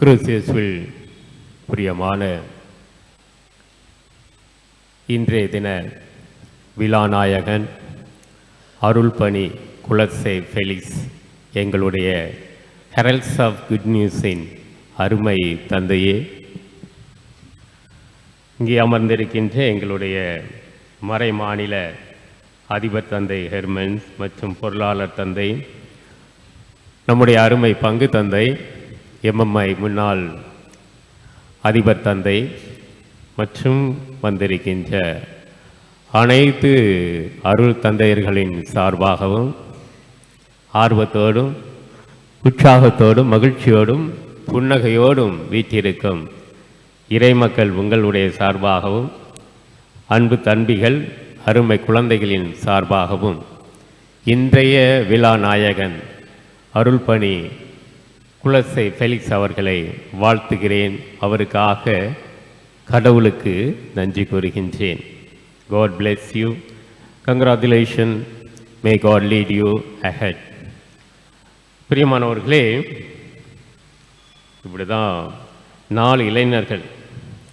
கிறிஸ்துவில் பிரியமான இன்றைய தின விழாநாயகன் அருள்பணி குலசே ஃபெலிக்ஸ் எங்களுடைய ஹெரல்ஸ் ஆஃப் குட் நியூஸின் அருமை தந்தையே இங்கே அமர்ந்திருக்கின்ற எங்களுடைய மறை மாநில அதிபர் தந்தை ஹெர்மன்ஸ் மற்றும் பொருளாளர் தந்தை நம்முடைய அருமை பங்கு தந்தை எம்எம்ஐ முன்னாள் அதிபர் தந்தை மற்றும் வந்திருக்கின்ற அனைத்து அருள் தந்தையர்களின் சார்பாகவும் ஆர்வத்தோடும் உற்சாகத்தோடும் மகிழ்ச்சியோடும் புன்னகையோடும் வீற்றிருக்கும் இறைமக்கள் உங்களுடைய சார்பாகவும் அன்பு தன்பிகள் அருமை குழந்தைகளின் சார்பாகவும் இன்றைய விழா நாயகன் அருள்பணி குலசை ஃபெலிக்ஸ் அவர்களை வாழ்த்துகிறேன். அவருக்காக கடவுளுக்கு நன்றி கூறுகின்றேன். God bless you congratulation may God lead you ahead பிரியமானவர்களே இப்படி தான் நாலு இளைஞர்கள்.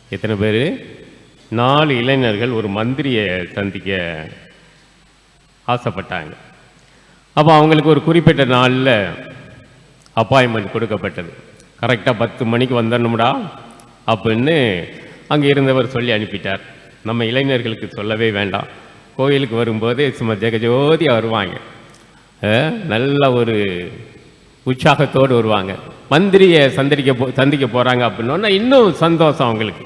எத்தனை பேர்? நாலு இளைஞர்கள் ஒரு மந்திரியை சந்திக்க ஆசைப்பட்டாங்க. அப்போ அவங்களுக்கு ஒரு குறிப்பிட்ட நாளில் அப்பாயின்மெண்ட் கொடுக்கப்பட்டது. கரெக்டாக பத்து மணிக்கு வந்துடணும்டா அப்படின்னு அங்கே இருந்தவர் சொல்லி அனுப்பிட்டார். நம்ம இளைஞர்களுக்கு சொல்லவே வேண்டாம். கோயிலுக்கு வரும்போது சும்மா ஜெகஜோதியாக வருவாங்க. நல்ல ஒரு உற்சாகத்தோடு வருவாங்க. மந்திரியை சந்திரிக்க போ சந்திக்க போகிறாங்க அப்படின்னா இன்னும் சந்தோஷம் அவங்களுக்கு.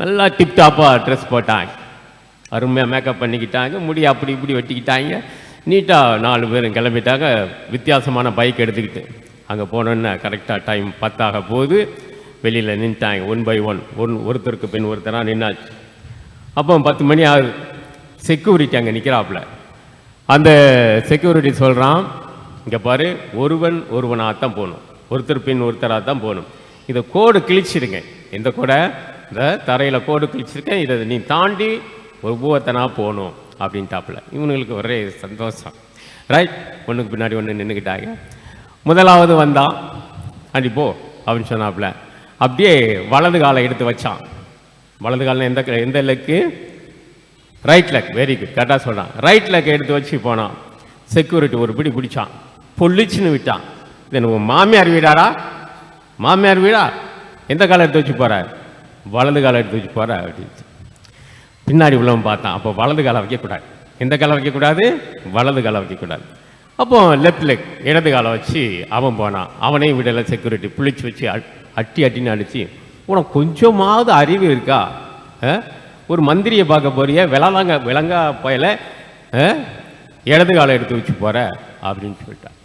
நல்லா டிப்டாப்பாக ட்ரெஸ் போட்டாங்க. அருமையாக மேக்கப் பண்ணிக்கிட்டாங்க. முடி அப்படி இப்படி வெட்டிக்கிட்டாங்க. நீட்டாக நாலு பேரும் கிளம்பிட்டாங்க. வித்தியாசமான பைக் எடுத்துக்கிட்டு. அங்கே போனோன்னே கரெக்டாக டைம் பத்தாக போது வெளியில் நின்ட்டாங்க ஒன் பை ஒன் ஒன் ஒருத்தருக்கு பின் ஒருத்தராக நின்னாச்சு. அப்போ பத்து மணி ஆகுது. செக்யூரிட்டி அங்கே நிற்கிறாப்புல அந்த செக்யூரிட்டி சொல்கிறான் இங்கே பாரு ஒருவன் ஒருவனாக தான் போகணும். ஒருத்தர் பின் ஒருத்தராக தான் போகணும். இதை கோடு கிழிச்சிருங்க இந்த கோடை இந்த தரையில் கோடு கிழிச்சிருக்கேன். இதை நீ தாண்டி ஒவ்வொருத்தனாக போகணும். அப்படின்ட்டாப்புல. இவனுங்களுக்கு ஒரே சந்தோஷம். ரைட் ஒன்றுக்கு பின்னாடி ஒன்று நின்றுக்கிட்டாங்க முதலாவது வந்தான். அடி போ அப்படின்னு சொன்னாப்புல. அப்படியே வலது காலை எடுத்து வச்சான். வலது காலில் எந்த எந்த leg? Right leg very good கரெக்டாக சொல்கிறான் ரைட் லெக் எடுத்து வச்சு போனான். செக்யூரிட்டி ஒரு பிடி பிடிச்சான். பொள்ளிச்சுன்னு விட்டான். இது உன் மாமியார் வீடாடா? மாமியார் வீடா? எந்த காலை எடுத்து வச்சு போகிற வலது காலை எடுத்து வச்சு போகிற அப்படின்னு பின்னாடி உள்ளவன் பார்த்தான். அப்போ வலது காலை வைக்கக்கூடாது. எந்த காலை வைக்கக்கூடாது? வலது காலை வைக்கக்கூடாது. அப்போ லெஃப்ட் லெக் இடது காலை வச்சு அவன் போனான். அவனையும் விடலை செக்யூரிட்டி பிழிச்சு வச்சு அட்டி அட்டின்னு அடிச்சு உனக்கு கொஞ்சமாவது அறிவு இருக்கா? ஒரு மந்திரியை பார்க்க போறிய? விளாங்க விளங்கா பயல? இடது காலை எடுத்து வச்சு போகிற அப்படின்னு சொல்லிட்டான்.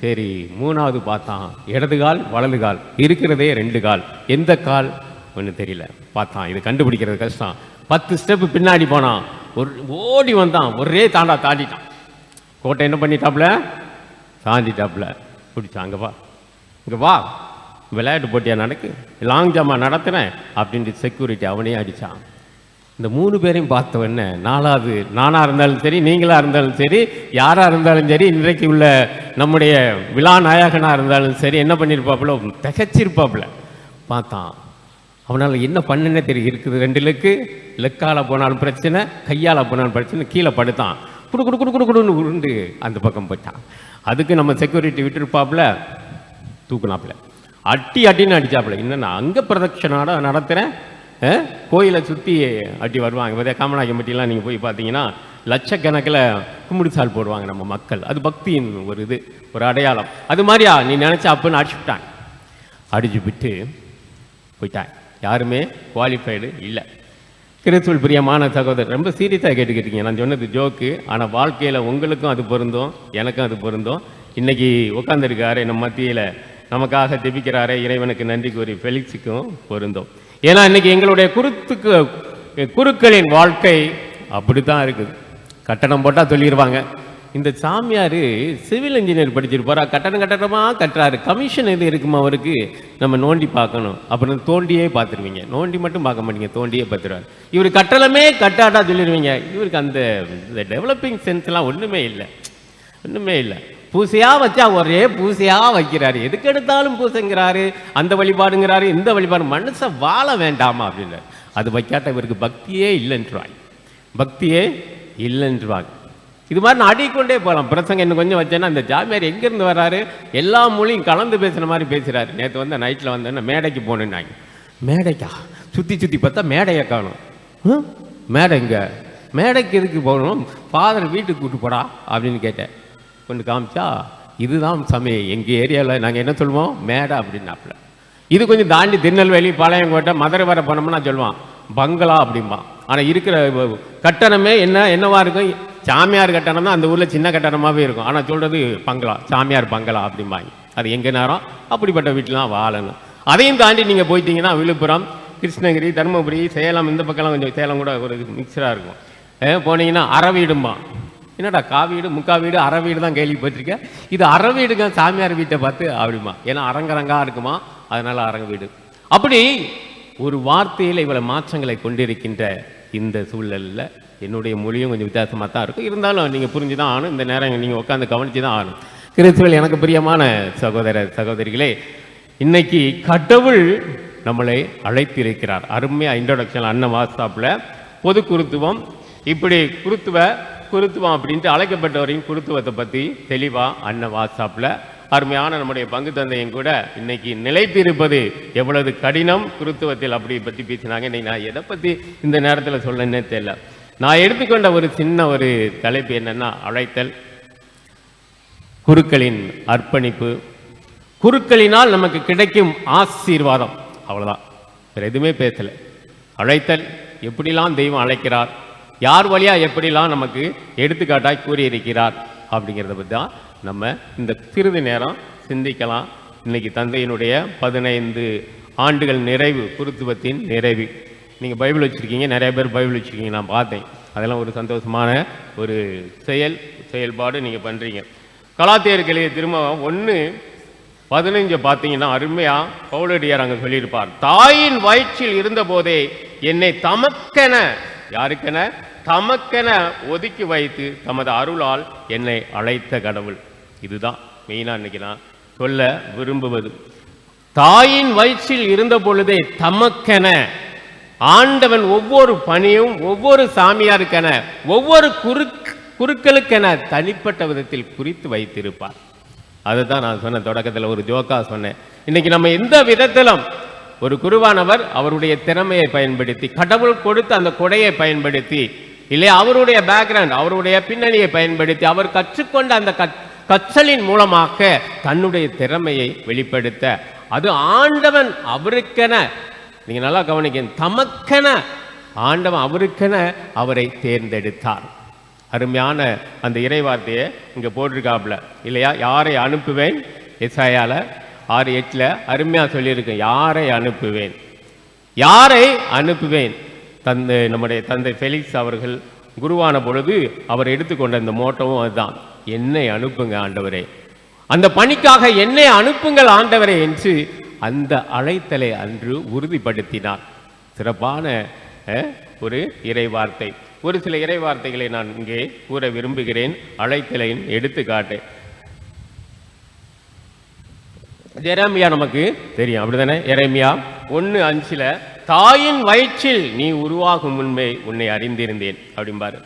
சரி மூணாவது பார்த்தான். இடது கால் வலது கால். இருக்கிறதே ரெண்டு கால். எந்த கால்? ஒன்று தெரியல. பார்த்தான். இது கண்டுபிடிக்கிறது கஷ்டம். பத்து ஸ்டெப்பு பின்னாடி போனான். ஒரு ஓடி வந்தான். ஒரே தாண்டா தாண்டிட்டான். கோட்டை என்ன பண்ணிட்டாப்புல? சாந்திட்டாப்புல பிடிச்சான் அங்கே வா. இங்கே வா. விளையாட்டு போட்டியாக நடக்கு? லாங் ஜாமா நடத்துகிறேன் அப்படின்ட்டு செக்யூரிட்டி அவனே அடித்தான் இந்த மூணு பேரையும் பார்த்த உடனே நாலாவது நானாக இருந்தாலும் சரி நீங்களாக இருந்தாலும் சரி யாராக இருந்தாலும் சரி இன்றைக்கு உள்ள நம்முடைய விழா நாயகனாக இருந்தாலும் சரி என்ன பண்ணியிருப்பாப்புல திகச்சிருப்பாப்புல. பார்த்தான். அவனால் என்ன பண்ணுன்னே தெரியும் இருக்குது. ரெண்டு லெக்கு லெக்கால போனாலும் பிரச்சனை கையால் போனாலும் பிரச்சனை கீழே படுத்தான். குடு குடு குடு குடு குடுன்னு உருண்டு அந்த பக்கம் போயிட்டான் அதுக்கு நம்ம செக்யூரிட்டி விட்டுருப்பாப்புல தூக்குனாப்புல. அட்டி அட்டின்னு அடிச்சாப்புல. என்னென்ன நான் அங்கே பிரதட்சணாட நடத்துகிறேன் கோயிலை சுற்றி அட்டி வருவாங்க. பார்த்தா காமநாயக்கம்பட்டிலாம் நீங்கள் போய் பார்த்தீங்கன்னா லட்சக்கணக்கில் கும்பிடுசால் போடுவாங்க நம்ம மக்கள். அது பக்தியின் ஒரு இது ஒரு அடையாளம். அது மாதிரியா நீ நினச்சா அப்புன்னு அடிச்சு விட்டான் அடிச்சு விட்டு போயிட்டாங்க. யாருமே குவாலிஃபைடு இல்லை. கிறிஸ்துவல் பிரியமான சகோதரர் ரொம்ப சீரியஸாக கேட்டுக்கிட்டீங்க. நான் சொன்னது ஜோக்கு ஆனால் வாழ்க்கையில் உங்களுக்கும் அது பொருந்தும் எனக்கும் அது பொருந்தும். இன்றைக்கி உட்காந்துருக்காரு நம்ம மத்தியில் நமக்காக ஜெபிக்கிறாரே இறைவனுக்கு நன்றி கூறி ஃபெலிக்ஸுக்கும் பொருந்தும். ஏன்னா இன்றைக்கி எங்களுடைய குருத்துக்கு குருக்களின் வாழ்க்கை அப்படி தான் இருக்குது. கட்டணம் போட்டால் சொல்லிடுவாங்க இந்த சாமியார் சிவில் இன்ஜினியர் படிச்சிருப்பாரா. கட்டணம் கட்டணமாக கட்டுறாரு. கமிஷன் எது இருக்குமா அவருக்கு? நம்ம நோண்டி பார்க்கணும். அப்புறம் தோண்டியே பார்த்துருவீங்க. நோண்டி மட்டும் பார்க்க மாட்டீங்க. தோண்டியே பார்த்துருவார். இவர் கட்டணமே கட்டாட்டா சொல்லிடுவீங்க இவருக்கு அந்த இந்த டெவலப்பிங் சென்ஸ்லாம் ஒன்றுமே இல்லை. ஒன்றுமே இல்லை. பூசையாக வச்சா ஒரே பூசையாக வைக்கிறாரு. எதுக்கு எடுத்தாலும் பூசைங்கிறாரு. அந்த வழிபாடுங்கிறாரு. இந்த வழிபாடு. மனசை வாழ வேண்டாமா அப்படின்னு. அது வைக்காட்ட இவருக்கு பக்தியே இல்லைன்றாங்க பக்தியே இல்லைன்றாங்க இது மாதிரி நான் அடிக்கொண்டே போகலாம் பிரசங்க இன்னும் கொஞ்சம் வச்சேன்னா அந்த ஜாமியார் எங்கேருந்து வராரு? எல்லா மொழியும் கலந்து பேசுன மாதிரி பேசுகிறாரு நேற்று வந்து நைட்டில் வந்தேன்னா மேடைக்கு போனேன்னாங்க. மேடைக்கா? சுற்றி சுற்றி பார்த்தா மேடையை காணும். ஹம்? மேடைங்க மேடைக்கு எதுக்கு போகணும்? ஃபாதர் வீட்டுக்கு கூட்டு போடா அப்படின்னு கேட்டேன். கொண்டு காமிச்சா இதுதான் சமயம். எங்கள் ஏரியாவில் நாங்கள் என்ன சொல்லுவோம்? மேடை அப்படின்னாப்புல. இது கொஞ்சம் தாண்டி திருநெல்வேலி பாளையங்கோட்டை மதுரை வர போனோம்னா சொல்லுவான் பங்களா அப்படிம்பா ஆனால் இருக்கிற கட்டணமே என்ன என்னவா இருக்கும்? சாமியார் கட்டணம் தான் அந்த ஊரில் சின்ன கட்டணமாகவே இருக்கும். ஆனால் சொல்கிறது பங்களா சாமியார் பங்களா அப்படிம்பாங்க. அது எங்கே நேரம்? அப்படிப்பட்ட வீட்டிலாம் வாழணும். அதையும் தாண்டி நீங்கள் போயிட்டீங்கன்னா விழுப்புரம் கிருஷ்ணகிரி தருமபுரி சேலம் இந்த பக்கம்லாம் கொஞ்சம் சேலம் கூட ஒரு மிக்சராக இருக்கும். போனீங்கன்னா அறவீடுமா என்னடா கா வீடு முக்கா வீடு அரை வீடு தான் கேள்விப்பட்டிருக்கேன். இது அரை வீடுங்க சாமியார் வீட்டை பார்த்து அப்படிமா ஏன்னா அரங்கரங்கா இருக்குமா? அதனால் அரங்க வீடு. அப்படி ஒரு வார்த்தையில் இவ்வளவு மாற்றங்களை கொண்டிருக்கின்ற இந்த சூழலில் என்னுடைய மொழியும் கொஞ்சம் வித்தியாசமாக தான் இருக்கும். இருந்தாலும் நீங்கள் புரிஞ்சு தான் ஆகணும். இந்த நேரம் நீங்கள் உட்காந்து கவனித்து தான் ஆகணும். கிறிஸ்துவில் எனக்கு பிரியமான சகோதர சகோதரிகளே இன்னைக்கு கடவுள் நம்மளை அழைத்திருக்கிறார். அருமையாக இன்ட்ரோடக்ஷன் அண்ணன் வாட்ஸ்அப்பில் பொது குருத்துவம் இப்படி குருத்துவ குருத்துவம் அப்படின்ட்டு அழைக்கப்பட்டவரையும் குருத்துவத்தை பற்றி தெளிவாக அண்ணன் வாட்ஸ்அப்பில் அருமையான நம்முடைய பங்கு தந்தையும் கூட இன்னைக்கு நிலைத்திருப்பது எவ்வளவு கடினம். குருத்துவத்தில் அப்படி பற்றி பேசினாங்க. இன்னைக்கு நான் எதை பற்றி இந்த நேரத்தில் சொல்லணுன்னே தெரியல. நான் எடுத்துக்கொண்ட ஒரு சின்ன ஒரு தலைப்பு என்னன்னா அழைத்தல். குருக்களின் அர்ப்பணிப்பு. குருக்களினால் நமக்கு கிடைக்கும் ஆசீர்வாதம். அவ்வளவுதான். வேற எதுவுமே பேசல. அழைத்தல். எப்படிலாம் தெய்வம் அழைக்கிறார்? யார் வழியா எப்படிலாம் நமக்கு எடுத்துக்காட்டாய் கூறியிருக்கிறார்? அப்படிங்கிறத பற்றி தான் நம்ம இந்த சிறிது நேரம் சிந்திக்கலாம். இன்னைக்கு தந்தையினுடைய பதினைந்து ஆண்டுகள் நிறைவு குருத்துவத்தின் நிறைவு. நீங்கள் பைபிள் வச்சுருக்கீங்க நிறைய பேர் பைபிள் வச்சுருக்கீங்க நான் பார்த்தேன். அதெல்லாம் ஒரு சந்தோஷமான ஒரு செயல் செயல்பாடு நீங்கள் பண்ணுறீங்க கலாத்தியர்களே திரும்ப ஒன்று பதினைஞ்சை பார்த்தீங்கன்னா அருமையாக பவுலடியார் அங்கே சொல்லியிருப்பார். தாயின் வயிற்றில் இருந்தபோதே என்னை தமக்கென யாருக்கென? தமக்கென ஒதுக்கி வைத்து தமது அருளால் என்னை அழைத்த கடவுள். இதுதான் மெயினாக இன்னைக்கு நான் சொல்ல விரும்புவது. தாயின் வயிற்றில் இருந்த பொழுதே தமக்கென ஆண்டவன் ஒவ்வொரு பணியும் ஒவ்வொரு சாமியாருக்கென ஒவ்வொரு குறுக் குருக்களுக்கென தனிப்பட்ட விதத்தில் குறித்து வைத்திருப்பார். அதுதான் நான் சொன்ன தொடக்கத்தில் ஒரு ஜோக்கா சொன்னேன். இன்னைக்கு நம்ம எந்த விதத்திலும் ஒரு குருவானவர் அவருடைய திறமையை பயன்படுத்தி கடவுள் கொடுத்த அந்த கொடையை பயன்படுத்தி இல்லை அவருடைய பேக்ரவுண்ட் அவருடைய பின்னணியை பயன்படுத்தி அவர் கற்றுக்கொண்ட அந்த கற்- கற்றலின் மூலமாக தன்னுடைய திறமையை வெளிப்படுத்த. அது ஆண்டவன் அவருக்கென நீங்க நல்லா கவனிக்க தமக்கென ஆண்டவன் அவருக்கென அவரை தேர்ந்தெடுத்தார். அருமையான அந்த இறைவார்த்தையை இங்கே போட்டிருக்காப்புல. இல்லையா? யாரை அனுப்புவேன்? எஸ்ஐயால ஆறு எட்டில் அருமையாக சொல்லியிருக்கேன் யாரை அனுப்புவேன்? யாரை அனுப்புவேன்? தந்தை நம்முடைய தந்தை ஃபெலிக்ஸ் அவர்கள் குருவான பொழுது அவர் எடுத்துக்கொண்ட இந்த மோட்டமும் அதுதான். என்னை அனுப்புங்க ஆண்டவரே. அந்த பணிக்காக என்னை அனுப்புங்கள் ஆண்டவரே என்று அந்த அழைத்தலை அன்று உறுதிப்படுத்தினார். சிறப்பான ஒரு இறைவார்த்தை. ஒரு சில இறைவார்த்தைகளை நான் இங்கே கூற விரும்புகிறேன். அழைத்தலின் எடுத்துக்காட்டு. எரேமியா நமக்கு தெரியும். அப்படிதானே? எரேமியா ஒன்று அஞ்சில் தாயின் வயிற்றில் நீ உருவாகும் முன்பே உன்னை அறிந்திருந்தேன். அப்படிம்பாரு.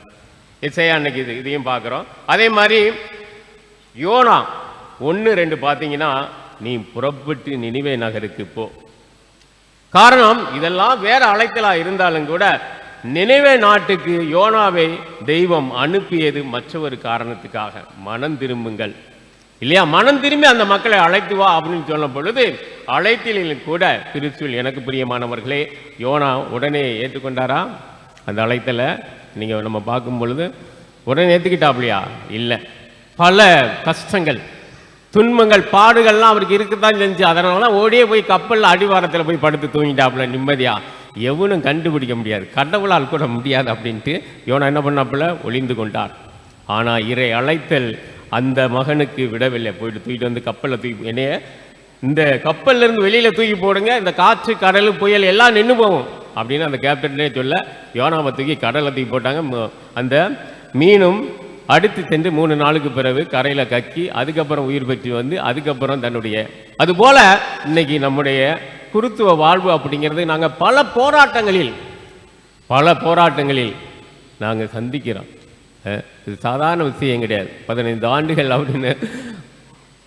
இசையா அன்னைக்கு இது இதையும் பார்க்குறோம். அதே மாதிரி யோனா ஒன்று ரெண்டு பார்த்தீங்கன்னா நீ புறப்பட்டு நினைவே நகருக்கு போ. காரணம் இதெல்லாம் வேற அழைத்தலா இருந்தாலும் கூட நினைவே நாட்டுக்கு யோனாவை தெய்வம் அனுப்பியது மற்றொரு காரணத்துக்காக. மனம் திரும்புங்கள். இல்லையா? மனம் திரும்பி அந்த மக்களை அழைத்து வா அப்படின்னு சொல்லும் பொழுது அழைத்தலில் கூட திருச்சூல் எனக்கு பிரியமானவர்களே யோனா உடனே ஏற்றுக்கொண்டாரா? அந்த அழைத்தலை நீங்க நம்ம பார்க்கும் பொழுது உடனே ஏற்றுக்கிட்டாப்லையா இல்லை. பல கஷ்டங்கள் துன்பங்கள் பாடுகள்லாம் அவருக்கு இருக்கத்தான் செஞ்சு அதனால தான் ஓடியே போய் கப்பலில் அடிவாரத்தில் போய் படுத்து தூங்கிட்டாப்புல நிம்மதியா? எவனும் கண்டுபிடிக்க முடியாது. கடவுளால் கூட முடியாது அப்படின்ட்டு இவனை என்ன பண்ணாப்புல? ஒளிந்து கொண்டார். ஆனால் இறை அழைத்தல் அந்த மகனுக்கு விடவில்லை. போயிட்டு தூக்கிட்டு வந்து கப்பலில் தூக்கி என்னைய இந்த கப்பல்ல இருந்து வெளியில தூக்கி போடுங்க. இந்த காற்று கடல் புயல் எல்லாம் நின்று போகும். அப்படின்னு அந்த கேப்டனே சொல்ல யோனாவை தூக்கி கடலை தூக்கி போட்டாங்க. அந்த மீனும் அடுத்து சென்று மூணு நாளுக்கு பிறகு கரையில் கக்கி அதுக்கப்புறம் உயிர் பெற்று வந்து அதுக்கப்புறம் தன்னுடைய அதுபோல் இன்னைக்கு நம்முடைய குருத்துவ வாழ்வு அப்படிங்கிறது நாங்கள் பல போராட்டங்களில் பல போராட்டங்களில் நாங்கள் சந்திக்கிறோம். இது சாதாரண விஷயம் கிடையாது. பதினைந்து ஆண்டுகள் அப்படின்னு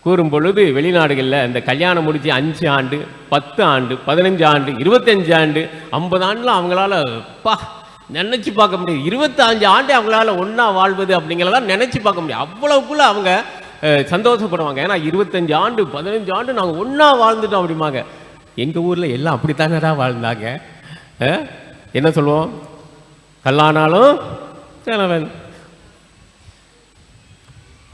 கூறும் பொழுது வெளிநாடுகளில் இந்த கல்யாணம் முடித்து அஞ்சு ஆண்டு பத்து ஆண்டு பதினஞ்சு ஆண்டு இருபத்தஞ்சு ஆண்டு ஐம்பது ஆண்டில் அவங்களால பா நினச்சி பார்க்க முடியாது. இருபத்தஞ்சு ஆண்டு அவங்களால ஒன்றா வாழ்வது அப்படிங்கிறதெல்லாம் நினச்சி பார்க்க முடியாது. அவ்வளவுக்குள்ள அவங்க சந்தோஷப்படுவாங்க. ஏன்னா இருபத்தஞ்சு ஆண்டு பதினஞ்சு ஆண்டு நாங்கள் ஒன்றா வாழ்ந்துட்டோம் அப்படிம்பாங்க. எங்கள் ஊரில் எல்லாம் அப்படித்தானடா வாழ்ந்தாங்க? என்ன சொல்லுவோம்? கல்லானாலும் கணவன்.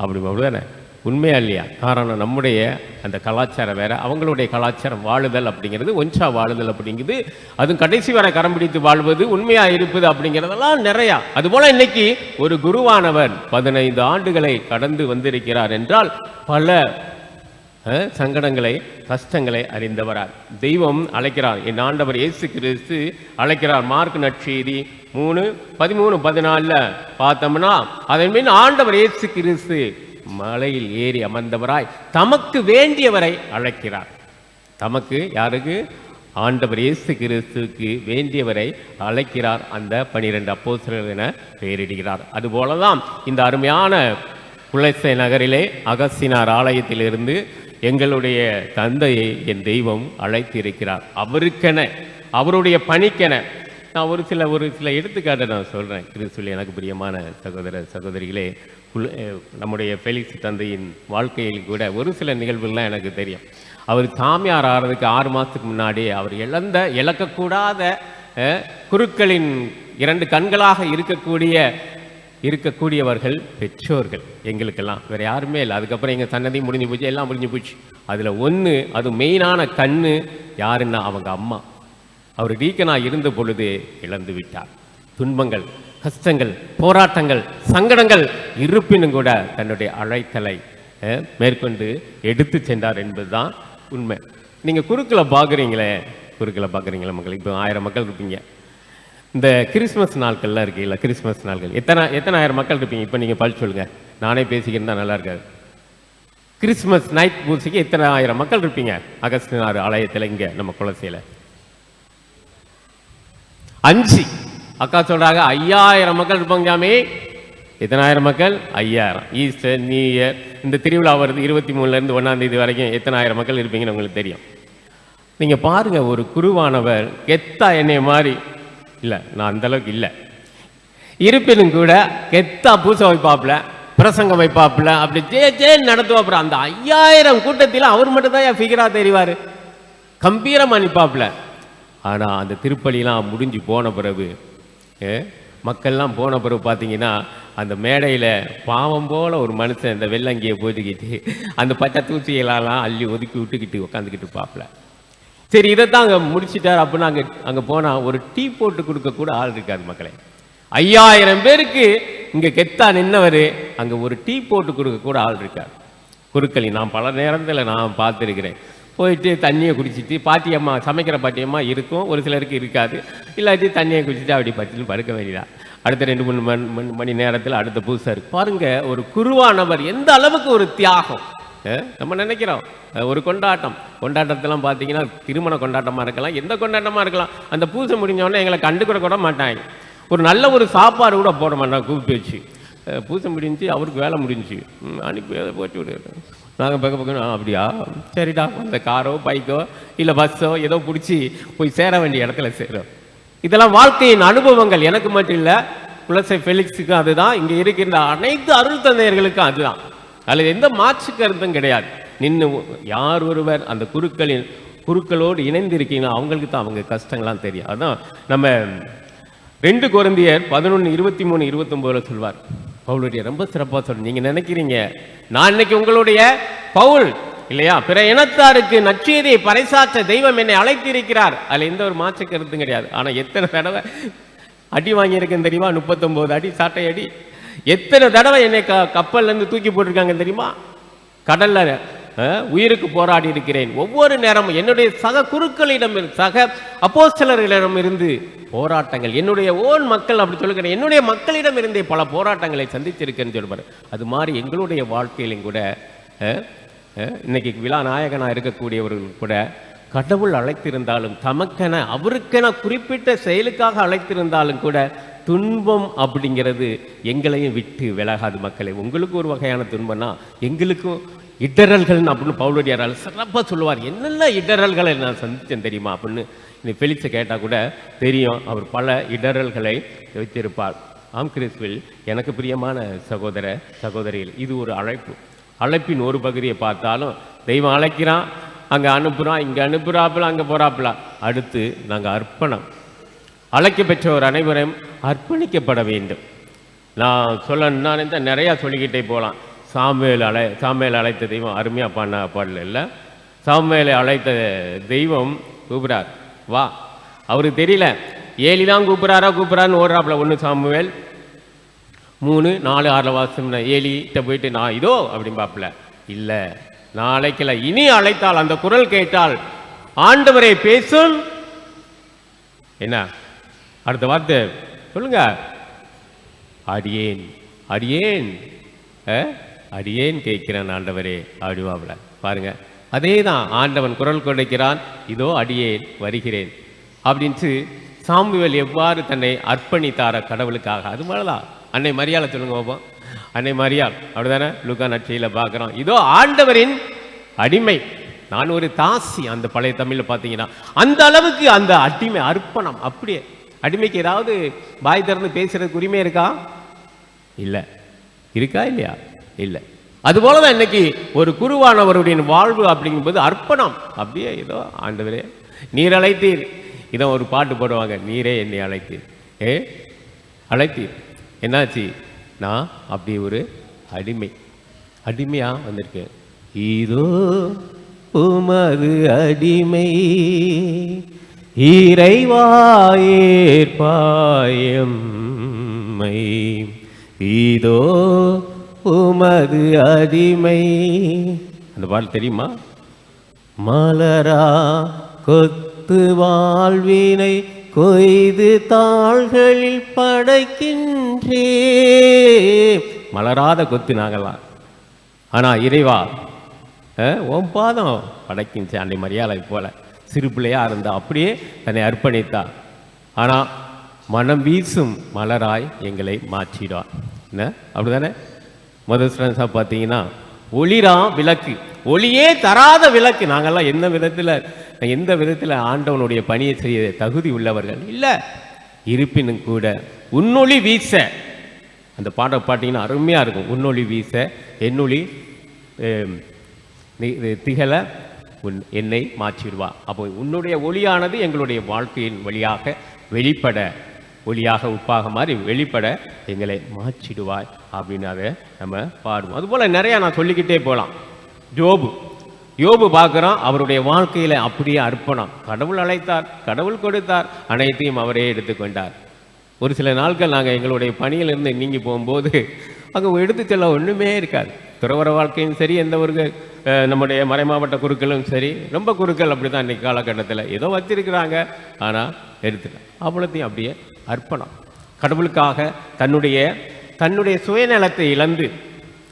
அப்படி அப்படிதானே உண்மையா இல்லையா? காரணம் நம்முடைய அந்த கலாச்சாரம் வேற அவங்களுடைய கலாச்சாரம் வாழுதல் அப்படிங்கிறது ஒன்றா வாழுதல் அப்படிங்கிறது அதுவும் கடைசி வரை கரம் பிடித்து வாழ்வது உண்மையா இருப்பது அப்படிங்கிறதெல்லாம் நிறையா. அதுபோல இன்னைக்கு ஒரு குருவானவர் பதினைந்து ஆண்டுகளை கடந்து வந்திருக்கிறார் என்றால் பல சங்கடங்களை கஷ்டங்களை அறிந்தவரார். தெய்வம் அழைக்கிறார். என் ஆண்டவர் இயேசு கிறிஸ்து அழைக்கிறார். மார்க் நற்செய்தி மூணு பதிமூணு பதினாலில் பார்த்தோம்னா அதன் மீன் ஆண்டவர் இயேசு கிறிஸ்து மலையில் ஏறி அமர்ந்தவராய் தமக்கு வேண்டியவரை அழைக்கிறார். தமக்கு யாருக்கு? ஆண்டவர் இயேசு கிறிஸ்துக்கு வேண்டியவரை அழைக்கிறார். அந்த பனிரெண்டு அப்போசர்கள் என பெயரிடுகிறார். அதுபோலதான் இந்த அருமையான குலசை நகரிலே அகஸ்தினார் ஆலயத்திலிருந்து எங்களுடைய தந்தையை என் தெய்வம் அழைத்திருக்கிறார். அவருக்கென அவருடைய பணிக்கென நான் ஒரு சில ஒரு சில எடுத்துக்காட்டை நான் சொல்கிறேன் கிறிஸ்துவில் எனக்கு பிரியமான சகோதர சகோதரிகளே நம்முடைய ஃபெலிக்ஸ் தந்தையின் வாழ்க்கையில் கூட ஒரு சில நிகழ்வுகள்லாம் எனக்கு தெரியும். அவர் சாமியார் ஆகிறதுக்கு ஆறு மாதத்துக்கு முன்னாடி அவர் இழந்த இழக்கக்கூடாத குருக்களின் இரண்டு கண்களாக இருக்கக்கூடிய இருக்கக்கூடியவர்கள் பெற்றோர்கள். எங்களுக்கெல்லாம் வேறு யாருமே இல்லை. அதுக்கப்புறம் எங்கள் சன்னதி முடிஞ்சு போச்சு எல்லாம் முடிஞ்சு போச்சு. அதில் ஒன்று அது மெயினான கண்ணு யாருன்னா அவங்க அம்மா. அவர் வீக்கனாக இருந்த பொழுது இழந்து விட்டார். துன்பங்கள் கஷ்டங்கள் போராட்டங்கள் சங்கடங்கள் இருப்பினும் கூட தன்னுடைய அழைத்தலை மேற்கொண்டு எடுத்து சென்றார் என்பதுதான் உண்மை. நீங்கள் குறுக்களை பார்க்குறீங்களே? குறுக்களை பார்க்குறீங்களே மக்கள்? இப்போ ஆயிரம் மக்கள் இருப்பீங்க. இந்த கிறிஸ்மஸ் நாட்கள்லாம் இருக்குல்ல கிறிஸ்மஸ் நாட்கள். எத்தனை எத்தனை ஆயிரம் மக்கள் இருப்பீங்க? இப்போ நீங்கள் பழி சொல்லுங்க. நானே பேசிக்கிறதா நல்லா இருக்காது. கிறிஸ்மஸ் நைட் பூஜைக்கு எத்தனை ஆயிரம் மக்கள் இருப்பீங்க? அகஸ்டினார் ஆலயத்தில் இங்கே நம்ம குலசையில் அஞ்சு. அக்கா சொல்கிறாங்க ஐயாயிரம் மக்கள் இருப்பாங்க எத்தனாயிரம் மக்கள்? ஐயாயிரம். Easter new year. இந்த திருவிழா வருது இருபத்தி மூணுலேருந்து ஒன்றாந்தேதி வரைக்கும் எத்தனாயிரம் மக்கள் இருப்பீங்கன்னு உங்களுக்கு தெரியும். நீங்கள் பாருங்க ஒரு குருவானவர் கெத்தா என்னைய மாதிரி. இல்லை நான் அந்தளவுக்கு இல்லை. இருப்பினும் கூட கெத்தா பூசை வைப்பாப்புல பிரசங்கம் வைப்பாப்புல அப்படி ஜே ஜே நடத்துவாப்புல. அந்த ஐயாயிரம் கூட்டத்தில் அவர் மட்டும் தான் ஃபிகரா தெரிவார். கம்பீரமாக நிற்பாப்புல ஆனா அந்த திருப்பலிலாம் முடிஞ்சு போன பிறகு மக்கள்லாம் போன பிறகு பார்த்தீங்கன்னா அந்த மேடையில் பாவம் போல ஒரு மனுஷன் இந்த வெள்ளங்கியை போட்டுக்கிட்டு அந்த பச்சை தூசிகளெல்லாம் அள்ளி ஒதுக்கி விட்டுக்கிட்டு உட்காந்துக்கிட்டு பாப்புல சரி இதைத்தான் அங்கே முடிச்சிட்டார் அப்படின்னு அங்கே அங்கே போனால் ஒரு டீ போட்டு கொடுக்க கூட ஆள் இருக்காது மக்களே. ஐயாயிரம் பேருக்கு இங்கே கெத்தா நின்னவர் அங்கே ஒரு டீ போட்டு கொடுக்க கூட ஆள் இருக்கார் குருக்களி நான் பல நேரத்தில் நான் பார்த்துருக்கிறேன். போயிட்டு தண்ணியை குடிச்சிட்டு பாட்டியம்மா சமைக்கிற பாட்டியம்மா இருக்கும். ஒரு சிலருக்கு இருக்காது. இல்லாட்டி தண்ணியை குடிச்சிட்டு அப்படி பச்சுன்னு படுக்க வேண்டியதா அடுத்த ரெண்டு மூணு மணி மணி- மணி நேரத்தில் அடுத்த புதுசாக இருக்குது பாருங்கள் ஒரு குருவானவர் எந்த அளவுக்கு ஒரு தியாகம்? நம்ம நினைக்கிறோம். ஒரு கொண்டாட்டம். கொண்டாட்டத்தெல்லாம் பார்த்தீங்கன்னா திருமண கொண்டாட்டமாக இருக்கலாம். எந்த கொண்டாட்டமாக இருக்கலாம். அந்த பூஜை முடிஞ்சவொடனே எங்களை கண்டுக்கிற கூட மாட்டாங்க. ஒரு நல்ல ஒரு சாப்பாடு கூட போட மாட்டாங்க கூப்பிட்டு வச்சு. அஹ் பூஜை முடிஞ்சு அவருக்கு வேலை முடிஞ்சு. அனுப்பி அதை போட்டு விடு நாங்கள் பக்க பக்கம் அப்படியா? சரிடா அந்த காரோ பைக்கோ இல்லை பஸ்ஸோ ஏதோ பிடிச்சி போய் சேர வேண்டிய இடத்துல சேரும். இதெல்லாம் வாழ்க்கையின் அனுபவங்கள். எனக்கு மட்டும் இல்லை குலசை ஃபெலிக்ஸுக்கும் அதுதான். இங்கே இருக்கின்ற அனைத்து அருள் தந்தையர்களுக்கும் அதுதான். அதில் எந்த மாற்று கருத்தும் கிடையாது. நின்று யார் ஒருவர் அந்த குருக்களின் குருக்களோடு இணைந்து இருக்கீங்களோ அவங்களுக்கு தான் அவங்க கஷ்டங்கள்லாம் தெரியும். அதான் நம்ம ரெண்டு குழந்தையர் பதினொன்று இருபத்தி மூணு இருபத்தொம்போதில் சொல்வார். பவுலுடைய ரொம்ப சிறப்பாக சொல்லணும் நீங்கள் நினைக்கிறீங்க. நான் இன்னைக்கு உங்களுடைய பவுல் இல்லையா? பிற இனத்தாருக்கு நச்சீதியை பறைசாற்ற தெய்வம் என்னை அழைத்திருக்கிறார். அதில் எந்த ஒரு மாற்று கருத்தும் கிடையாது. ஆனால் எத்தனை தடவை அடி வாங்கியிருக்கேன் தெரியுமா? முப்பத்தொம்போது அடி சாட்டை அடி. எத்தனை தடவை என்னை க கப்பல்லேருந்து தூக்கி போட்டிருக்காங்க தெரியுமா? கடல்ல உயிருக்கு போராடி இருக்கிறேன். ஒவ்வொரு நேரமும் என்னுடைய சக குருக்களிடம் சக அப்போஸ்தலர்களிடம் இருந்து போராட்டங்கள் என்னுடைய ஓன் மக்கள் அப்படி சொல்லுகிறேன் என்னுடைய மக்களிடம் இருந்தே பல போராட்டங்களை சந்திச்சிருக்கேன்னு சொல்லுவார். அது மாதிரி எங்களுடைய வாழ்க்கையிலும் கூட இன்னைக்கு விழா நாயகனாக இருக்கக்கூடியவர்கள் கூட கடவுள் அழைத்திருந்தாலும் தமக்கென அவருக்கென குறிப்பிட்ட செயலுக்காக அழைத்திருந்தாலும் கூட துன்பம் அப்படிங்கிறது எங்களையும் விட்டு விலகாது மக்களை. உங்களுக்கு ஒரு வகையான துன்பம்னா எங்களுக்கும் இடரல்கள்னு அப்படின்னு பவுலடியாரால் சிறப்பாக சொல்லுவார். என்னென்ன இடரல்களை நான் சந்தித்தேன் தெரியுமா அப்படின்னு இந்த பெலிச்ச கேட்டால் கூட தெரியும். அவர் பல இடரல்களை வைத்திருப்பார். ஆம் கிறிஸ்துவில் எனக்கு பிரியமான சகோதர சகோதரிகள் இது ஒரு அழைப்பு. அழைப்பின் ஒரு பகுதியை பார்த்தாலும் தெய்வம் அழைக்கிறான் அங்கே அனுப்புகிறான் இங்கே அனுப்புகிறாப்புல அங்கே போகிறாப்புல அடுத்து நாங்கள் அர்ப்பணம். அழைக்க பெற்றவர் அனைவரும் அர்ப்பணிக்கப்பட வேண்டும். நான் சொல்ல நிறையா சொல்லிக்கிட்டே போகலாம் சாமுவேல் அழை சாமுவேல் அழைத்த தெய்வம் அருமையாக பண்ண பாடல இல்லை. சாமுவேலை அழைத்த தெய்வம் கூப்பிடார். வா. அவருக்கு தெரியல. ஏலி தான் கூப்பிட்றாரா கூப்பிட்றான்னு ஓடுறாப்புல. ஒன்று சாமுவேல் மூணு நாலு ஆறில் வாசம் ஏலிகிட்ட போயிட்டு நான் இதோ அப்படிம்பாப்புல இல்லை. நான் அழைக்கல. இனி அழைத்தால் அந்த குரல் கேட்டால் ஆண்டவரை பேசும். என்ன? அடுத்த வார்த்தை. சொல்லுங்க. அடியேன். அடியேன். அடியேன் கேட்கிறான் ஆண்டவரே அப்படிவாப்புல பாருங்க அதே தான் ஆண்டவன் குரல் கொடுக்கிறான் இதோ அடியேன் வருகிறேன் அப்படின்ட்டு சாமுவேல் எவ்வாறு தன்னை அர்ப்பணித்தார கடவுளுக்காக? அது மாதிரிதான் அன்னை மரியாதை சொல்லுங்க பாப்போம். அன்னை மரியாள் அப்படிதானே? லுகா நட்சியில் பார்க்குறோம். இதோ ஆண்டவரின் அடிமை. நான் ஒரு தாசி அந்த பழைய தமிழில் பார்த்தீங்கன்னா. அந்த அளவுக்கு அந்த அடிமை அர்ப்பணம் அப்படியே. அடிமைக்கு ஏதாவது பாய் திறந்து பேசுறதுக்கு உரிமை இருக்கா? இல்லை. இருக்கா இல்லையா? இல்லை. அதுபோல தான் இன்னைக்கு ஒரு குருவானவருடைய வாழ்வு அப்படிங்கும்போது அர்ப்பணம். அப்படியே ஏதோ ஆண்டவரே நீர் அழைத்தீர். இதோ ஒரு பாட்டு போடுவாங்க நீரே என்னை அழைத்தீர். ஏ? அழைத்தீர். என்னாச்சு? நான் அப்படி ஒரு அடிமை. அடிமையாக வந்திருக்கேன். இதோ உமது அடிமை இறைவாயேற்பாயம் இதோ உமது அடிமை. அந்த பாடல் தெரியுமா? மலரா கொத்து வாழ்வினை கொய்து தாள்களில் படைக்கின்றே. மலராத கொத்து நாங்களாம் ஆனால் இறைவா ஓம் பாதம் படைக்கின்ற அன்னை மரியாதை போல சிறு பிள்ளையாக இருந்தா அப்படியே தன்னை அர்ப்பணித்தா. ஆனால் மனம் வீசும் மலராய் எங்களை மாற்றிடான் என்ன? அப்படிதானே? முதல் ஸ்டன்ஸாக பார்த்தீங்கன்னா ஒளிரான் விளக்கு. ஒளியே தராத விளக்கு. நாங்கெல்லாம் எந்த விதத்தில் எந்த விதத்தில் ஆண்டவனுடைய பணியை செய்ய தகுதி உள்ளவர்கள்? இல்லை. இருப்பினும் கூட உன்னொளி வீச. அந்த பாட்டை பாட்டிங்கன்னா அருமையாக இருக்கும். உன்னொளி வீச என்னொளி திகழ உன் என்னை மாற்றிடுவா. அப்போ உன்னுடைய ஒளியானது எங்களுடைய வாழ்க்கையின் வழியாக வெளிப்பட ஒளியாக உப்பாக மாதிரி வெளிப்பட எங்களை மாற்றிடுவாய். அப்படின்னு அதை நம்ம பாடுவோம். அதுபோல் நிறையா நான் சொல்லிக்கிட்டே போகலாம். ஜோபு. யோபு பார்க்குறோம் அவருடைய வாழ்க்கையில் அப்படியே அர்ப்பணம். கடவுள் அழைத்தார் கடவுள் கொடுத்தார் அனைத்தையும் அவரே எடுத்துக்கொண்டார் ஒரு சில நாட்கள் நாங்கள் எங்களுடைய பணியிலிருந்து நீங்கி போகும்போது அங்கே எடுத்து செல்ல ஒன்றுமே இருக்காது. துறவர வாழ்க்கையும் சரி எந்த ஒரு நம்முடைய மறைமாவட்ட குருக்களும் சரி ரொம்ப குருக்கள் அப்படி தான் இன்றைக்கி காலகட்டத்தில். ஏதோ வச்சிருக்கிறாங்க ஆனால் எடுத்துட்டேன் அவ்வளோத்தையும் அப்படியே அர்ப்பணம். கடவுளுக்காக தன்னுடைய தன்னுடைய சுயநலத்தை இழந்து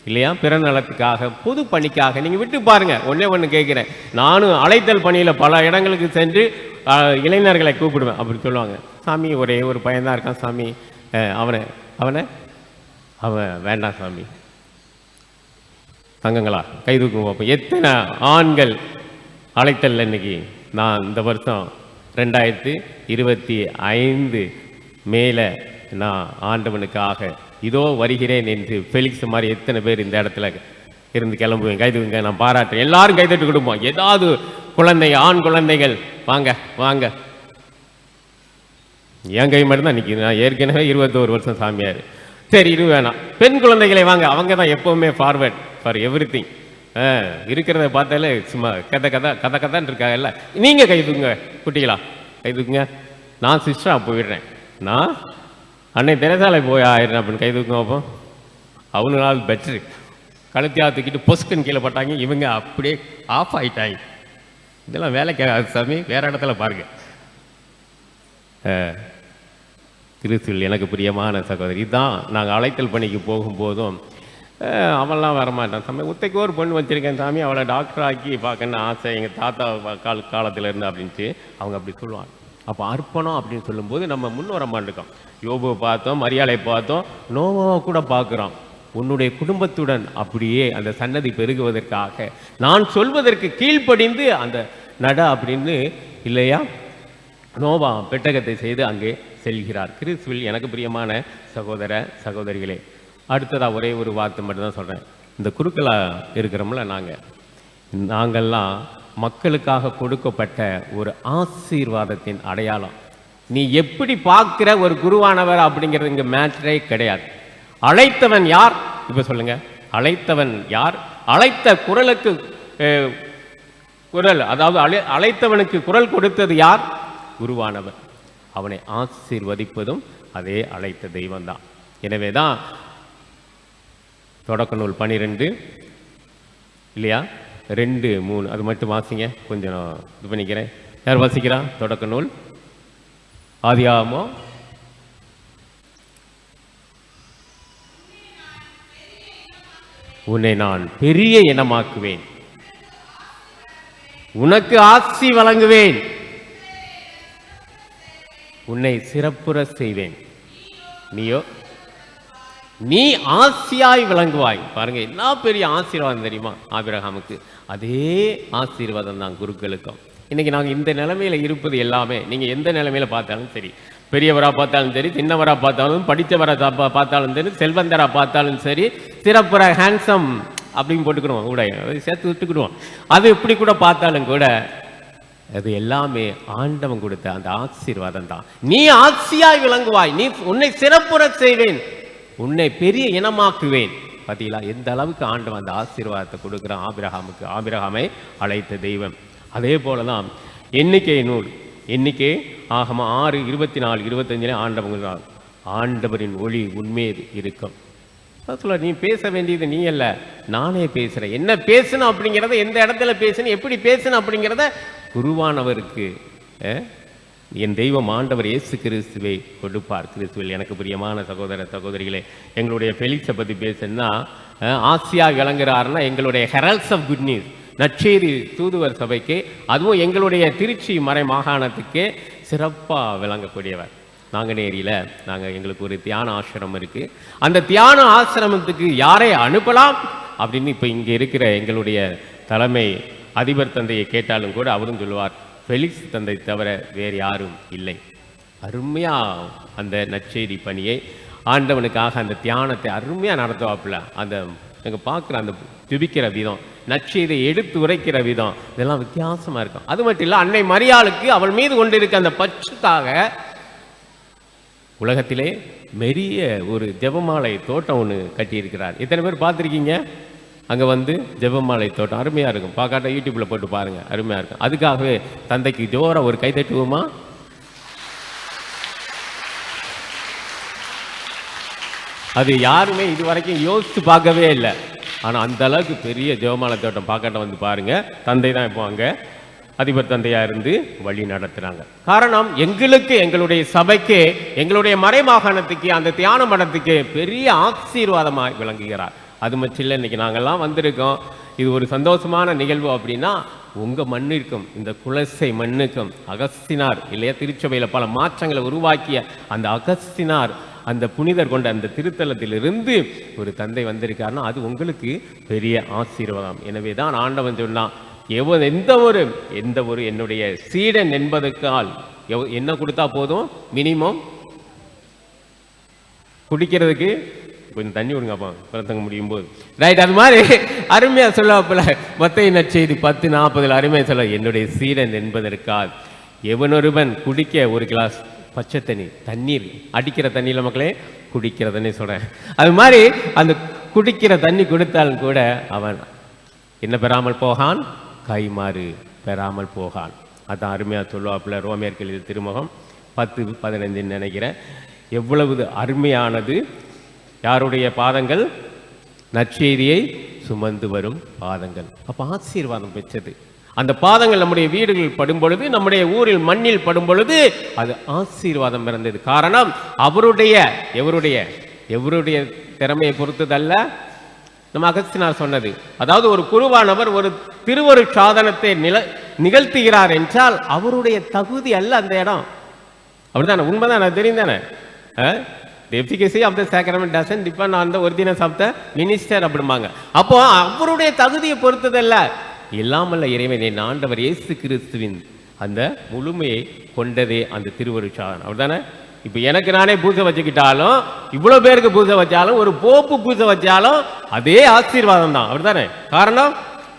இல்லையா? பிற நலத்துக்காக பொது பணிக்காக. நீங்கள் விட்டு பாருங்கள் ஒன்றே ஒன்று கேட்குறேன். நானும் அழைத்தல் பணியில் பல இடங்களுக்கு சென்று இளைஞர்களை கூப்பிடுவேன். அப்படி சொல்லுவாங்க. சாமி ஒரே ஒரு பையன்தான் இருக்கான் சாமி. அவனை அவனை? அவன் வேண்டாம் சாமி. தங்கங்களா கை தூக்கும் பார்ப்போம் எத்தனை ஆண்கள் அழைத்தல் இன்னைக்கு நான் இந்த வருஷம் ரெண்டாயிரத்தி இருபத்தி ஐந்து மேலே நான் ஆண்டவனுக்காக இதோ வருகிறேன் என்று ஃபெலிக்ஸ் மாதிரி எத்தனை பேர் இந்த இடத்துல இருந்து கிளம்புவேன்? கைதுங்க நான் பாராட்டுறேன். எல்லாரும் கைதட்டு கொடுப்போம் ஏதாவது குழந்தை ஆண் குழந்தைகள். வாங்க வாங்க. என் கை மட்டும்தான் நிற்கிது நான் ஏற்கனவே இருபத்தோரு வருஷம் சாமியார். சரி இது வேணாம். பெண் குழந்தைகளை வாங்க. அவங்க தான் எப்போவுமே ஃபார்வர்ட் ஃபார் எவ்ரி திங் இருக்கிறத பார்த்தாலே சும்மா கதை கதை கதை இருக்காங்க இருக்காங்கல்ல. நீங்கள் கைதுங்க குட்டிகளா. கைதுங்க நான் சிஸ்டராக போயிடுறேன். நான் அன்னை தினசாலை போய் ஆயிடுறேன் அப்படின்னு கை தூக்குங்க அப்போ. அவனுனால் நாள் பெட்ரு கழுத்தியாக தூக்கிட்டு பொஸ்குன்னு கீழே போட்டாங்க. இவங்க அப்படியே ஆஃப் ஆயிட்டாங்க. இதெல்லாம் வேலைக்கு ஆகாது சாமி. வேற இடத்துல பாருங்க. திருசூல் எனக்கு பிரியமான சகோதரி இதுதான் நாங்கள் அழைத்தல் பணிக்கு போகும்போதும் அஹ், அவன்லாம் வரமாட்டான் சாமி உத்தைக்கு ஒரு பொண்ணு வச்சுருக்கேன் சாமி. அவளை டாக்டர் ஆக்கி பார்க்கணுன்னு ஆசை. எங்கள் தாத்தா கால் கால காலத்துல இருந்து அப்படின்ட்டு அவங்க அப்படி சொல்லுவாங்க. அப்போ அர்ப்பணம் அப்படின்னு சொல்லும்போது நம்ம முன் வர யோபுவை பார்த்தோம் மரியாதை பார்த்தோம் நோவாவை கூட பார்க்குறோம். உன்னுடைய குடும்பத்துடன் அப்படியே அந்த சன்னதி பெருகுவதற்காக நான் சொல்வதற்கு கீழ்ப்படிந்து அந்த நட அப்படின்னு இல்லையா? நோவா பெட்டகத்தை செய்து அங்கே செல்கிறார். கிறிஸ்துவில் எனக்கு பிரியமான சகோதர சகோதரிகளே அடுத்ததா ஒரே ஒரு வார்த்தை மட்டும்தான் சொல்கிறேன் இந்த குருக்களாக இருக்கிறோம்ல நாங்கள் நாங்கள்லாம் மக்களுக்காக கொடுக்கப்பட்ட ஒரு ஆசீர்வாதத்தின் அடையாளம். நீ எப்படி பார்க்கிற ஒரு குருவானவர் அப்படிங்கிறது இங்கே மேட்ரே கிடையாது. அழைத்தவன் யார்? இப்போ சொல்லுங்க. அழைத்தவன் யார்? அழைத்த குரலுக்கு குரல் அதாவது அழை அழைத்தவனுக்கு குரல் கொடுத்தது யார்? குருவானவர். அவனை ஆசீர்வதிப்பதும் அதே அழைத்த தெய்வம்தான். எனவே தான் தொடக்க நூல் பனிரெண்டு இல்லையா? ரெண்டு மூணு அது மட்டும் வாசிங்க கொஞ்சம் இது பண்ணிக்கிறேன். யார் வாசிக்கிறா? தொடக்க நூல். ஆதியாகமோ உன்னை நான் பெரிய இனமாக்குவேன். உனக்கு ஆசி வழங்குவேன். உன்னை சிறப்புற செய்வேன். நீயோ? நீ ஆசியாய் விளங்குவாய். பாருங்க என்ன பெரிய ஆசீர்வாதம் தெரியுமா? ஆபிரகாமுக்கு. அதே ஆசீர்வாதம் தான் குருக்களுக்கும். இன்னைக்கு நாங்கள் இந்த நிலைமையில இருப்பது எல்லாமே நீங்க எந்த நிலைமையில பார்த்தாலும் சரி. பெரியவராக பார்த்தாலும் சரி சின்னவராக பார்த்தாலும் படித்தவராக பார்த்தாலும் சரி செல்வந்தரா பார்த்தாலும் சரி சிறப்புற ஹேண்ட்ஸம் அப்படின்னு போட்டுக்கிடுவோம் கூட சேர்த்து விட்டுக்கிடுவோம். அது எப்படி கூட பார்த்தாலும் கூட அது எல்லாமே ஆண்டவன் கொடுத்த அந்த ஆசீர்வாதம் தான். நீ ஆட்சியாய் விளங்குவாய் நீ உன்னை சிறப்புற செய்வேன். உன்னை பெரிய இனமாக்குவேன். பார்த்தீங்களா எந்த அளவுக்கு ஆண்டு அந்த ஆசீர்வாதத்தை கொடுக்குறான்? ஆபிரகாமுக்கு ஆபிரகாமை அழைத்த தெய்வம். அதே போல தான் எண்ணிக்கை நூல். எண்ணிக்கை ஆகமா ஆறு இருபத்தி நாலு இருபத்தஞ்சிலே ஆண்டவங்க ஆண்டவரின் ஒளி உண்மையில் இருக்கும். சொல்ல நீ பேச வேண்டியது நீ அல்ல நானே பேசுகிறேன் என்ன பேசணும் அப்படிங்கிறத எந்த இடத்துல பேசணும் எப்படி பேசணும் அப்படிங்கிறத குருவானவருக்கு என் தெய்வம் ஆண்டவர் இயேசு கிறிஸ்துவை கொடுப்பார். கிறிஸ்துவில் எனக்கு பிரியமான சகோதர சகோதரிகளே எங்களுடைய பெலிக்ஸை பற்றி பேசணும்னா ஆசியா விளங்குறாருன்னா எங்களுடைய ஹெரல்ஸ் ஆஃப் குட் நியூஸ் நச்சேரி தூதுவர் சபைக்கு அதுவும் எங்களுடைய திருச்சி மறை மாகாணத்துக்கே சிறப்பாக விளங்கக்கூடியவர். நாங்கநேரியில் நாங்கள் எங்களுக்கு ஒரு தியான ஆசிரமம் இருக்குது அந்த தியான ஆசிரமத்துக்கு யாரை அனுப்பலாம்? அப்படின்னு இப்போ இங்கே இருக்கிற எங்களுடைய தலைமை அதிபர் தந்தையை கேட்டாலும் கூட அவரும் சொல்லுவார் ஃபெலிக்ஸ் தந்தை தவிர வேறு யாரும் இல்லை. அருமையாக அந்த நற்செய்தி பணியை ஆண்டவனுக்காக அந்த தியானத்தை அருமையாக நடத்துவாப்புல. அந்த எங்கள் பார்க்குற அந்த துபிக்கிற விதம் நற்செய்தியை எடுத்து உரைக்கிற விதம் இதெல்லாம் வித்தியாசமாக இருக்கும். அது மட்டும் இல்லை அன்னை மரியாளுக்கு அவள் மீது கொண்டிருக்க அந்த பச்சுக்காக உலகத்திலே மெரிய ஒரு ஜெபமாலை தோட்டம் ஒன்று கட்டியிருக்கிறார். எத்தனை பேர் பார்த்துருக்கீங்க? அங்கே வந்து ஜெபமாலை தோட்டம். அருமையாக இருக்கும். பார்க்காட்ட யூடியூப்பில் போட்டு பாருங்கள் அருமையாக இருக்கும். அதுக்காகவே தந்தைக்கு ஜோராக ஒரு கை தட்டுவோமா? அது யாருமே இது வரைக்கும் யோசித்து பார்க்கவே இல்லை. ஆனால் அந்த அளவுக்கு பெரிய ஜெபமாலை தோட்டம் பார்க்கட்ட வந்து பாருங்கள் தந்தை தான் இப்போ அங்கே. அதிபர் தந்தையாக இருந்து வழி நடத்துகிறாங்க காரணம் எங்களுக்கு எங்களுடைய சபைக்கு எங்களுடைய மறைமாகாணத்துக்கு அந்த தியான மடத்துக்கு பெரிய ஆசீர்வாதமாக விளங்குகிறார். அது மட்டும் இல்லை இன்றைக்கி நாங்கள்லாம் வந்திருக்கோம். இது ஒரு சந்தோஷமான நிகழ்வு அப்படின்னா உங்க மண்ணிற்கும் இந்த குலசை மண்ணுக்கும் அகஸ்தினார் இல்லையா திருச்சபையில் பல மாற்றங்களை உருவாக்கிய அந்த அகஸ்தினார் அந்த புனிதர் கொண்ட அந்த திருத்தலத்திலிருந்து ஒரு தந்தை வந்திருக்காருன்னா அது உங்களுக்கு பெரிய ஆசீர்வாதம். எனவே தான் ஆண்டவன் சொன்னான் எவ எந்த ஒரு எந்த ஒரு என்னுடைய சீடன் என்பதற்கால் எவ் என்ன கொடுத்தா போதும்? மினிமம் குடிக்கிறதுக்கு கொஞ்சம் தண்ணி விடுங்கப்பா பிரசங்க முடியும் போது ரைட் அது மாதிரி அருமையாக சொல்லுவாப்புல மத்திய நற்செய்தி பத்து நாற்பதில் அருமையாக சொல்ல என்னுடைய சீடன் என்பதற்கால் எவனொருவன் குடிக்க ஒரு கிளாஸ் பச்சை தண்ணி தண்ணீர் அடிக்கிற தண்ணியில் மக்களே குடிக்கிற தண்ணி சொல்கிறேன் அது மாதிரி அந்த குடிக்கிற தண்ணி கொடுத்தாலும் கூட அவன் என்ன பெறாமல் போகான்? கைமாறு பெறாமல் போகான். அதான் அருமையாக சொல்லுவாப்பில் ரோமியர்கள் திருமுகம் பத்து பதினைந்துன்னு நினைக்கிறேன். எவ்வளவு அருமையானது யாருடைய பாதங்கள்? நற்செய்தியை சுமந்து வரும் பாதங்கள். அப்போ ஆசீர்வாதம் பெற்றது. அந்த பாதங்கள் நம்முடைய வீடுகளில் படும் பொழுது நம்முடைய ஊரில் மண்ணில் படும் பொழுது அது ஆசீர்வாதம் பிறந்தது. காரணம் அவருடைய எவருடைய எவருடைய திறமையை பொறுத்ததல்ல. நம்ம அகஸ்தினார் சொன்னது அதாவது ஒரு குருவானவர் ஒரு திருவரு சாதனத்தை நில நிகழ்த்துகிறார் என்றால் அவருடைய தகுதி அல்ல அந்த இடம். அப்படிதானே உண்மைதான்? அது தெரியும் தானே efficacy of the sacrament doesn't depend on the origins of the minister அப்படிம்பாங்க. அப்போ அவருடைய தகுதியை பொறுத்ததல்ல. இல்லாமல் இறைவன் என் ஆண்டவர் இயேசு கிறிஸ்துவின் அந்த முழுமையை கொண்டதே அந்த திருவருட்சாதன் அவர் தானே இப்போ எனக்கு நானே பூஜை வச்சுக்கிட்டாலும் இவ்வளோ பேருக்கு பூஜை வச்சாலும் ஒரு போப்பு பூஜை வச்சாலும் அதே ஆசீர்வாதம் தான். அப்படிதானே காரணம்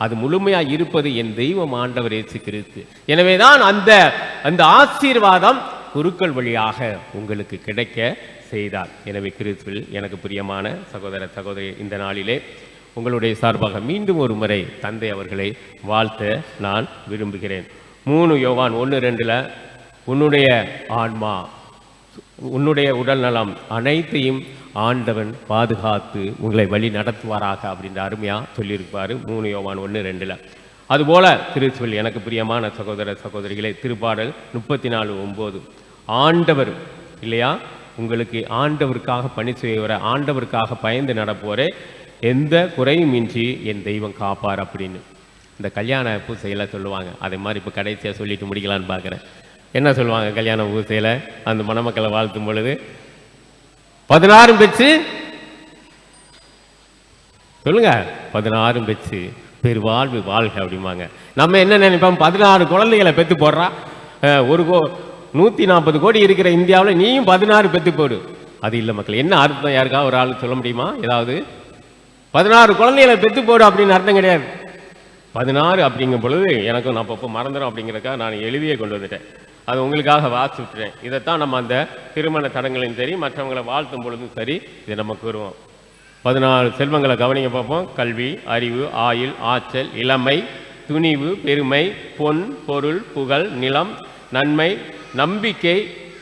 அது முழுமையா இருப்பது என் தெய்வம் ஆண்டவர் இயேசு கிறிஸ்து. எனவேதான் அந்த அந்த ஆசீர்வாதம் குருக்கள் வழியாக உங்களுக்கு கிடைக்க செய்தார். எனவே கிறிஸ்துவில் எனக்கு பிரியமான சகோதர சகோதரி இந்த நாளிலே உங்களுடைய சார்பாக மீண்டும் ஒரு முறை தந்தை அவர்களை வாழ்த்த நான் விரும்புகிறேன். மூணு யோவான் ஒன்று ரெண்டில் உன்னுடைய ஆன்மா உன்னுடைய உடல் நலம் அனைத்தையும் ஆண்டவன் பாதுகாத்து உங்களை வழி நடத்துவாராக அப்படின்ற அருமையாக சொல்லியிருப்பார் மூணு யோவான் ஒன்று ரெண்டில். அதுபோல திருச்சுவல் எனக்கு பிரியமான சகோதர சகோதரிகளே திருப்பாடல் முப்பத்தி நாலு ஒம்பது. ஆண்டவர் இல்லையா? உங்களுக்கு ஆண்டவருக்காக பணி செய்வர ஆண்டவருக்காக பயந்து நடப்போரே எந்த குறையும் இன்றி என் தெய்வம் காப்பார் அப்படின்னு. இந்த கல்யாண பூசையில் சொல்லுவாங்க. அதே மாதிரி இப்போ கடைசியாக சொல்லிட்டு முடிக்கலான்னு பார்க்குறேன் என்ன சொல்லுவாங்க கல்யாண பூசையில்? அந்த மணமக்களை வாழ்த்தும் பொழுது பதினாறும் பெற்று சொல்லுங்க பதினாறும் பெற்று பெருவாழ்வு வாழ்க அப்படிம்பாங்க. நம்ம என்ன நினைப்போம்? பதினாறு குழந்தைகளை பெற்று போடுறா. ஒரு கோ நூற்றி நாற்பது கோடி இருக்கிற இந்தியாவில் நீயும் பதினாறு பெற்று போடு. அது இல்லை மக்கள் என்ன அர்த்தம்? யாருக்கா ஒரு ஆள் சொல்ல முடியுமா? ஏதாவது? பதினாறு குழந்தைகளை பெற்று போடு அப்படின்னு அர்த்தம் கிடையாது. பதினாறு அப்படிங்கும் பொழுது எனக்கும் நான் அப்பப்போ மறந்துடும் அப்படிங்கிறக்கா நான் எழுதியே கொண்டு வந்துட்டேன். அது உங்களுக்காக வாசி இதைத்தான் நம்ம அந்த திருமண தடங்களையும் சரி மற்றவங்களை வாழ்த்தும் பொழுதும் சரி இதை நம்ம கூறுவோம். பதினாறு செல்வங்களை கவனிங்க பார்ப்போம். கல்வி அறிவு ஆயுள் ஆற்றல் இளமை துணிவு பெருமை பொன் பொருள் புகழ் நிலம் நன்மை நம்பிக்கை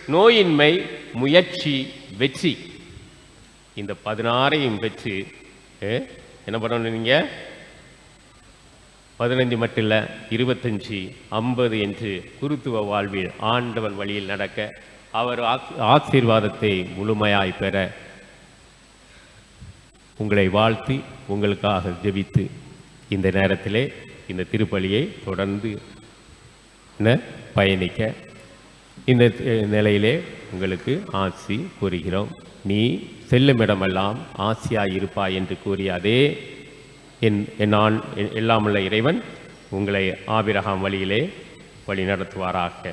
நோயின்மை முயற்சி வெற்றி. இந்த பதினாறையும் பெற்று என்ன பண்ணணும் நீங்கள் பதினஞ்சு மட்டும் இல்லை இருபத்தஞ்சி ஐம்பது என்று குருத்துவ வாழ்வில் ஆண்டவன் வழியில் நடக்க அவர் ஆசீர்வாதத்தை முழுமையாய் பெற உங்களை வாழ்த்தி உங்களுக்காக ஜெபித்து இந்த நேரத்திலே இந்த திருப்பலியை தொடர்ந்து பயணிக்க. இந்த நிலையிலே உங்களுக்கு ஆசி கூறுகிறோம். நீ செல்லும் இடமெல்லாம் ஆசியாய் இருப்பாய் என்று கூறிய அதே என் நான் எல்லாமுள்ள இறைவன் உங்களை ஆபிரகாம் வழியிலே வழி நடத்துவாராக